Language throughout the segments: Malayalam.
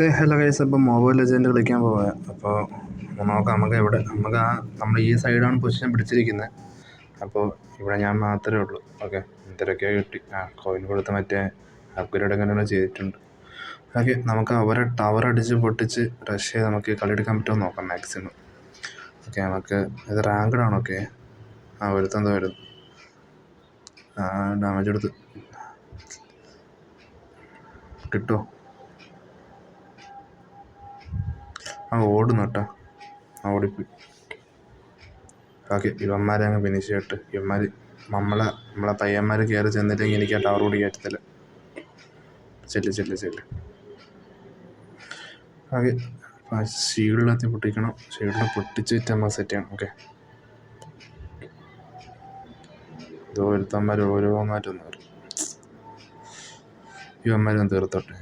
സേ ഹലോ ഗൈസ് അപ്പോൾ മൊബൈൽ ലെജൻഡ് കളിക്കാൻ പോവുക അപ്പോൾ നോക്കാം നമുക്ക് എവിടെ നമുക്ക് ആ നമ്മൾ ഈ സൈഡാണ് പൊസിഷൻ പിടിച്ചിരിക്കുന്നത് അപ്പോൾ ഇവിടെ ഞാൻ മാത്രമേ ഉള്ളൂ. ഓക്കെ എന്തൊക്കെ കിട്ടി. ആ കോയിൻ കൊടുത്ത് മറ്റേ അപ്ഗ്രേഡ് അങ്ങനെ ചെയ്തിട്ടുണ്ട്. ഓക്കെ നമുക്ക് അവരെ ടവർ അടിച്ച് പൊട്ടിച്ച് റഷ് ചെയ്ത് നമുക്ക് കളി എടുക്കാൻ പറ്റുമോ നോക്കാം മാക്സിമം ഓക്കെ നമുക്ക് ഇത് റാങ്ക്ഡ് ആണ് ഓക്കെ ആ ഒരുത്തെന്തോ വരുന്നു. ആ ഡാമേജ് എടുത്ത്. കിട്ടുമോ ആ ഓടുന്നു കേട്ടോ. ആ ഓടിപ്പോയി. ഓക്കെ ഇവന്മാരെ അങ്ങ് ഫിനിഷ് ചെയ്തിട്ട് ഇവന്മാർ നമ്മളെ നമ്മളെ പയ്യന്മാർ കയറി ചെന്നില്ലെങ്കിൽ എനിക്ക് ആ ടവർ കൂടി കയറ്റത്തില്ല. ചെല്ല് ചെല്ല് ചെല്ല്. ഓക്കെ ഷീൽഡിനകത്ത് പൊട്ടിക്കണം. ഷീൽഡിൽ പൊട്ടിച്ചിട്ട് നമ്മൾ സെറ്റ് ചെയ്യണം. ഓക്കെ. ഇത് ഒരുത്തന്മാർ ഓരോന്നായിട്ടൊന്നും വരും. ഇവന്മാരൊന്ന് തീർത്തോട്ടെ.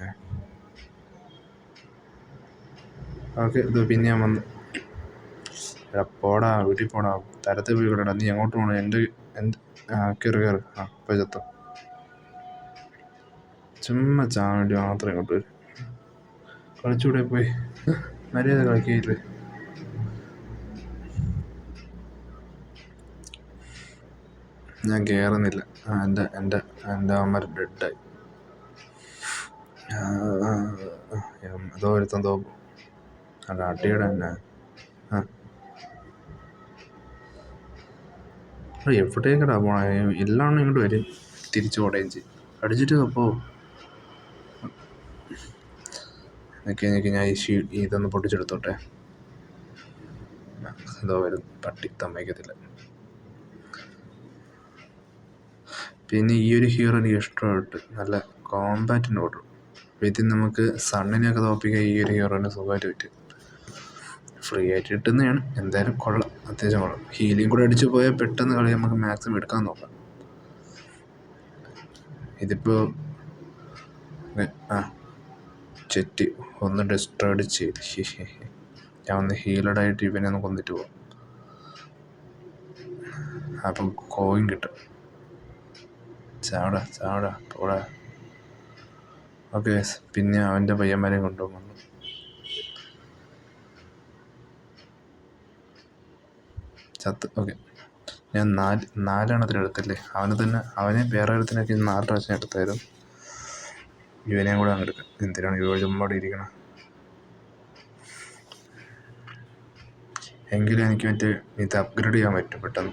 ഓക്കെ ഇത് പിന്നെ ഞാൻ വന്നു എടാ പോടാ വീട്ടിൽ പോടാ തരത്തിൽ പോയി കിടടാ നീ എങ്ങോട്ട് പോകണം എന്റെ എന്റെ ആ കയറി കയറി ആ ഇപ്പോൾ ചത്തോ. ചുമ്മാ ചാൻ വേണ്ടി മാത്രം ഇങ്ങോട്ട് വരും. കളിച്ചൂടെ പോയി. മര്യാദ കളിക്കില്ലേ ഞാൻ കയറുന്നില്ല എന്റെ എന്റെ എന്റെ അമ്മ ഡെഡായി അതോ ഒരുത്തം തോക്കും അല്ല അടിയുടെ തന്നെ. ആ. എവിടേക്കടാ പോണേ? എല്ലാം ഇങ്ങോട്ട് വരും. തിരിച്ചു പോടേം ചെയ്യും. അടിച്ചിട്ട് അപ്പോൾ നിൽക്കി നിൽക്കി ഞാൻ ഈ ഷീ ഇതൊന്ന് പൊട്ടിച്ചെടുത്തോട്ടെ. എന്തോ വരും പട്ടി തമ്മയ്ക്കത്തില്ല. പിന്നെ ഈ ഒരു ഹീറോ എനിക്ക് ഇഷ്ടമായിട്ട് നല്ല കോമ്പാറ്റിന്റെ ഓർഡർ ഇതിൽ നമുക്ക് സണ്ണിനെയൊക്കെ തോപ്പിക്കാൻ ഈ ഒരു ഹീറോനെ സുഖമായിട്ട് പറ്റും. ഫ്രീ ആയിട്ട് കിട്ടുന്നതാണ്. എന്തായാലും കൊള്ളാം. അത്യാവശ്യം കൊള്ളാം. ഹീലിംഗ് കൂടെ അടിച്ചു പോയാൽ പെട്ടെന്ന് കളി നമുക്ക് മാക്സിമം എടുക്കാൻ നോക്കാം. ഇതിപ്പോൾ ആ ചെറ്റ് ഒന്ന് ഡിസ്ട്രോയ്ഡ് ചെയ്ത് ഞാൻ ഒന്ന് ഹീലഡ് ആയിട്ട് ഇവനെ ഒന്ന് കൊന്നിട്ട് പോകാം അപ്പം കോയിൻ കിട്ടും. ചാടാ ചാടാ പോടാ. ഓക്കെ പിന്നെ അവന്റെ പയ്യന്മാരെയും കൊണ്ടുപോകുന്നു ചത്ത്. ഓക്കെ. ഞാൻ നാല് നാലെണ്ണത്തിന് എടുത്തല്ലേ? അവന് തന്നെ അവനെ വേറെ ഒരുത്തിനൊക്കെ നാല് പ്രാവശ്യം എടുത്തായിരുന്നു. ഇവനെയും കൂടെ അങ്ങ് എടുക്കാം. എന്തിനാണ് ഇവ ചുമ്മാടെ ഇരിക്കണം? എങ്കിലും എനിക്ക് മറ്റേ ഇത് അപ്ഗ്രേഡ് ചെയ്യാൻ പറ്റും പെട്ടെന്ന്.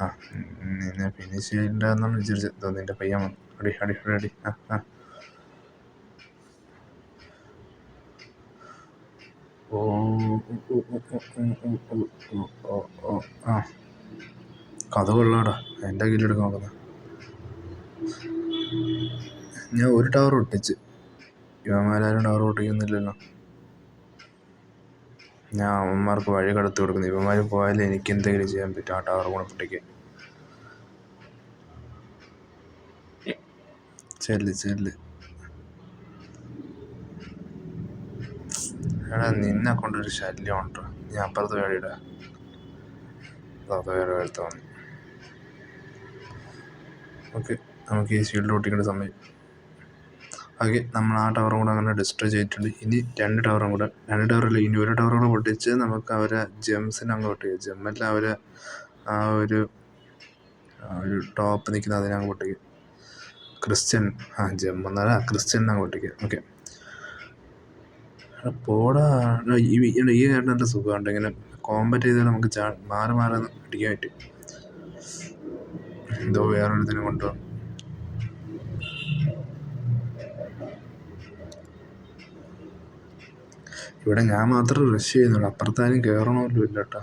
ആ നിന്നെ ഫിനിഷ് ചെയ്യണ്ടെന്നാണ് വിചാരിച്ചത്. നിന്റെ പയ്യൻ അടി അടി അടി. ആ ആ. ആ കഥ കൊള്ളാടാ എന്റെ കീഴിലെടുക്കാൻ നോക്കുന്ന ഞാൻ ഒരു ടവർ ഒട്ടിച്ച്. ഇവന്മാരും ടവർ ഒട്ടിക്കുന്നില്ലല്ലോ. ഞാൻ അവന്മാർക്ക് വഴി കടത്തി കൊടുക്കുന്നു. ഇവന്മാർ പോയാലേ എനിക്ക് എന്തെങ്കിലും ചെയ്യാൻ പറ്റും ആ ടവർ കൂടെ പൊട്ടിക്കാൻ ചെല്ല് ചെല്ല്. എടാ നിന്നെ കൊണ്ടൊരു ശല്യം ഉണ്ടോ നീ അപ്പുറത്ത് വേടിയിടാ അത് വേറെ വരുത്ത വന്നു. ഓക്കെ നമുക്ക് ഈ ഷീൽഡ് ഓട്ടിക്കേണ്ട സമയം. ഓക്കെ നമ്മൾ ആ ടവറും കൂടെ അങ്ങനെ ഡിസ്ട്രോ ചെയ്തിട്ടുണ്ട്. ഇനി രണ്ട് ടവറും കൂടെ രണ്ട് ടവറല്ല ഇനി ഒരു ടവറും കൂടെ പൊട്ടിച്ച് നമുക്ക് അവരെ ജെംസിനെ അങ്ങ് പൊട്ടിക്കുക ജെമ്മല്ല അവരെ ആ ഒരു ഒരു ടോപ്പ് നിൽക്കുന്ന അതിനെ അങ്ങ് പൊട്ടിക്കുക ക്രിസ്ത്യൻ ആ ജെം ആ ക്രിസ്ത്യൻ അങ്ങ് പൊട്ടിക്കുക ഓക്കെ പോടാ. ഈ ഈ ചേട്ടൻ നല്ല സുഖമുണ്ട് ഇങ്ങനെ കോമ്പറ്റ് ചെയ്താൽ നമുക്ക് ചാ മാറി മാറി അടിക്കാൻ പറ്റും. എന്തോ വേറൊരിതിനെ കൊണ്ടോ. ഇവിടെ ഞാൻ മാത്രം റഷ് ചെയ്യുന്നുള്ളൂ. അപ്പുറത്താരും കയറണമല്ലോ ഇല്ല കേട്ടോ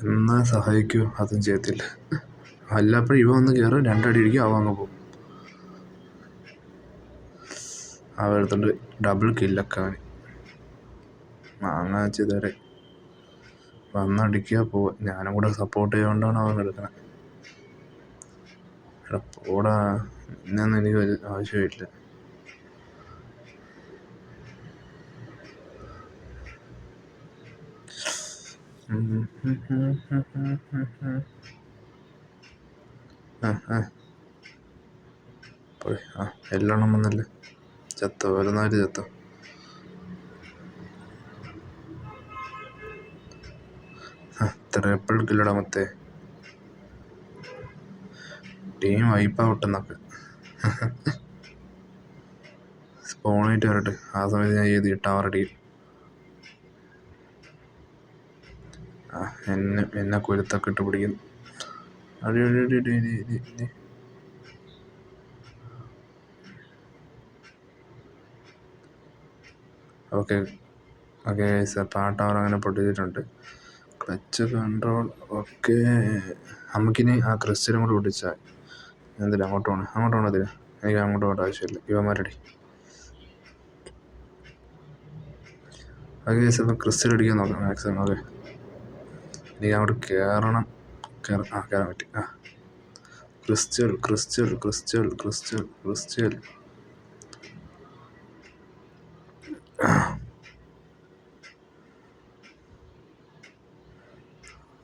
എന്നാ സഹായിക്കൂ? അതും ചെയ്യത്തില്ല. വല്ലപ്പോഴും ഇവ ഒന്ന് കയറും രണ്ടടി ഇടിക്കും അവ അങ്ങ് പോകും. അവ എടുത്തോണ്ട് ഡബിൾ കില്ലൊക്കെ അവന്. മാങ്ങ ഇതുവരെ വന്നടിക്കുക പോവുക ഞാനും കൂടെ സപ്പോർട്ട് ചെയ്തുകൊണ്ടാണ് അവൻ എടുക്കണത് എടാ പോടാ. ഇന്നൊന്നും എനിക്ക് ആവശ്യമില്ല ആ ആ എല്ലാം വന്നല്ലേ? ചത്തോ നാല് ചത്ത. ട്രിപ്പിൾ കില്ലടാ മത്തെ. ടീം വൈപ്പ് ഔട്ടെന്നൊക്കെ സ്പോണായിട്ട് വരട്ടെ ആ സമയത്ത് ഞാൻ ചെയ്ത് ടവർ ആ എന്നെ എന്നെ കൊരുത്തൊക്കെ ഇട്ട് പിടിക്കുന്നു അടി അടി അടി അടി. ഓക്കെ. ഓക്കെ അപ്പോൾ ആ അങ്ങനെ പൊട്ടിച്ചിട്ടുണ്ട് ക്ലച്ച് കൺട്രോൾ ഓക്കെ. നമുക്കിനി ആ ക്രിസ്റ്റലും കൂടെ പൊട്ടിച്ചാൽ എന്തിനാ? അങ്ങോട്ട് പോകണം അങ്ങോട്ട് പോകണം അതിന് എനിക്ക് അങ്ങോട്ട് പോകേണ്ട ആവശ്യമില്ല. യുവമാരടി ഓക്കെ അപ്പോൾ ക്രിസ്റ്റൽ അടിക്കാൻ നോക്കാം മാക്സിമം ഓക്കെ. എനിക്ക് അങ്ങോട്ട് കയറണം കയറാം ആ കയറാൻ പറ്റി. ആ. Crystal crystal crystal crystal crystal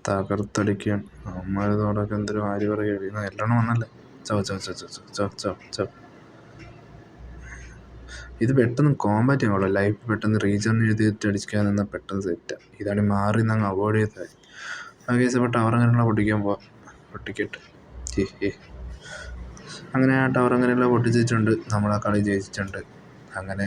തകർത്തടിക്കാൻ അമ്മതോടൊക്കെ എന്തൊരു വാരി പറയുക എല്ലാം വന്നല്ലേ? ചോ ചോ ചോ ചോ ചോ ചോ ചോ ഇത് പെട്ടെന്ന് കോമ്പാറ്റ് ചെയ്യാൻ ലൈഫ് പെട്ടെന്ന് റീചാർജ് ചെയ്തിട്ട് അടിക്കാൻ നിന്നാൽ പെട്ടെന്ന് സെറ്റാണ് ഇതാണ് മാറി നിന്ന് അവോയ്ഡ് ചെയ്ത ആ കേസ് അപ്പോൾ ടവർ അങ്ങനെയുള്ള പൊട്ടിക്കാൻ പോവാം. പൊട്ടിക്കട്ടെ. അങ്ങനെ ആ ടവർ അങ്ങനെയുള്ള പൊട്ടിച്ചിട്ടുണ്ട്. നമ്മൾ ആ കളി ജയിച്ചിട്ടുണ്ട്. അങ്ങനെ